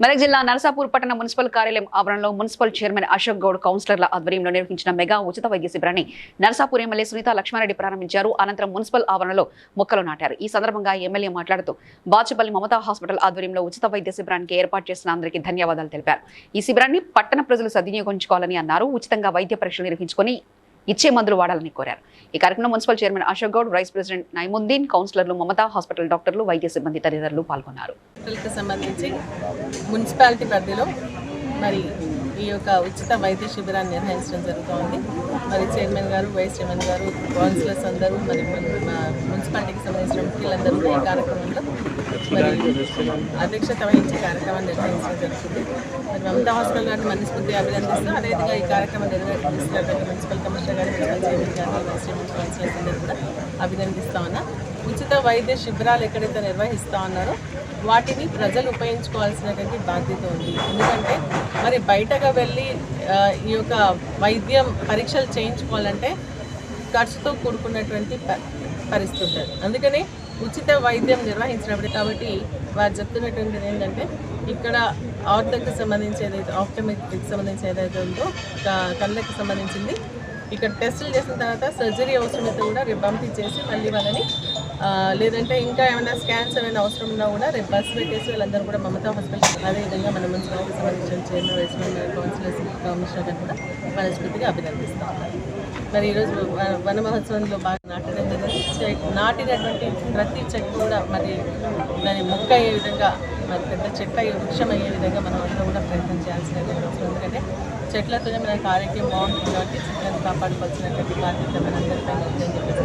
మెదక్ జిల్లా నరసాపూర్ పట్టణ మున్సిపల్ కార్యాలయం ఆవరణలో మున్సిపల్ చైర్మన్ అశోక్ గౌడ్ కౌన్సిలర్ల ఆధ్వర్యంలో నిర్వహించిన మెగా ఉచిత వైద్య శిబిరాన్ని నరసాపూర్ ఎమ్మెల్యే సునీత లక్ష్మారెడ్డి ప్రారంభించారు. అనంతరం మున్సిపల్ ఆవరణలో మొక్కలు నాటారు. ఈ సందర్భంగా ఎమ్మెల్యే మాట్లాడుతూ బాచుపల్లి మమతా హాస్పిటల్ ఆధ్వర్యంలో ఉచిత వైద్య శిబిరానికి ఏర్పాటు చేసిన అందరికీ ధన్యవాదాలు తెలిపారు. ఈ శిబిరాన్ని పట్టణ ప్రజలు సద్వినియోగించుకోవాలని అన్నారు. ఉచితంగా వైద్య పరీక్షలు నిర్వహించుకొని ఇచ్చే మందులు వాడాలని కోరారు. ఈ కార్యక్రమంలో municipal chairman Ashok Goud vice president Naimuddin కౌన్సిలర్లు మమత హాస్పిటల్ డాక్టర్లు వైద్య సిబ్బంది తదితరులు పాల్గొన్నారు. సంబంధించి మున్సిపాలిటీ పరిధిలో మరి ఈ యొక్క ఉచిత వైద్య శిబిరాన్ని నిర్వహించడం జరుగుతోంది. మరి చైర్మన్ గారు వైస్ చైర్మన్ గారు కౌన్సిలర్స్ అందరూ మరి మున్సిపాలిటీకి సంబంధించిన ముఖ్యులందరూ ఈ కార్యక్రమంలో అధ్యక్షత వహించే కార్యక్రమం నిర్వహించడం జరుగుతుంది. మరి మమతా హాస్పిటల్ గారిని మనస్ఫూర్తి అభినందిస్తూ అదేవిధంగా ఈ కార్యక్రమం నిర్వహిస్తున్నటువంటి మున్సిపల్ కమిషనర్ గారు మున్సిపల్ కౌన్సిలర్స్ అందరూ కూడా అభినందిస్తా ఉన్నా. ఉచిత వైద్య శిబిరాలు ఎక్కడైతే నిర్వహిస్తా ఉన్నారో వాటిని ప్రజలు ఉపయోగించుకోవాల్సినటువంటి బాధ్యత ఉంది. ఎందుకంటే మరి బయటగా వెళ్ళి ఈ యొక్క వైద్యం పరీక్షలు చేయించుకోవాలంటే ఖర్చుతో కూడుకున్నటువంటి ప- అందుకని ఉచిత వైద్యం నిర్వహించినప్పుడు కాబట్టి వారు చెప్తున్నటువంటిది ఏంటంటే ఇక్కడ ఆర్థకు సంబంధించి ఏదైతే ఆప్టమిక్కి సంబంధించి ఏదైతే ఉందో కళ్ళకి సంబంధించింది ఇక్కడ టెస్టులు చేసిన తర్వాత సర్జరీ అవసరమైతే కూడా రేపు పంపించేసి మళ్ళీ వాళ్ళని లేదంటే ఇంకా ఏమైనా స్కాన్స్ ఏమైనా అవసరం ఉన్నా కూడా రేపు బస్ పెట్టేసి వాళ్ళందరూ కూడా మమతా హాస్పిటల్ అదేవిధంగా మన మున్సిపాలిటీ సంబంధించిన చైర్మన్ వైస్ కౌన్సిలర్స్ కమిషనర్ కూడా మనస్ఫూర్తిగా అభినందిస్తూ. మరి ఈరోజు వన మహోత్సవంలో బాగా నాటడం జరిగింది చె- నాటినటువంటి ప్రతి చెట్టు కూడా మరి దాని మొక్క అయ్యే విధంగా మరి పెద్ద చెట్టు అయ్యే వృక్షం అయ్యే విధంగా మనం అందరూ కూడా ప్రయత్నం చేయాల్సిన అవసరం ఎందుకంటే చెట్లతోనే మనకు ఆరోగ్యం బాగుంటుంది కాబట్టి చెట్లను కాపాడుకోవాల్సినటువంటి బాధ్యత మనందరిపై ఉందని చెప్పేసి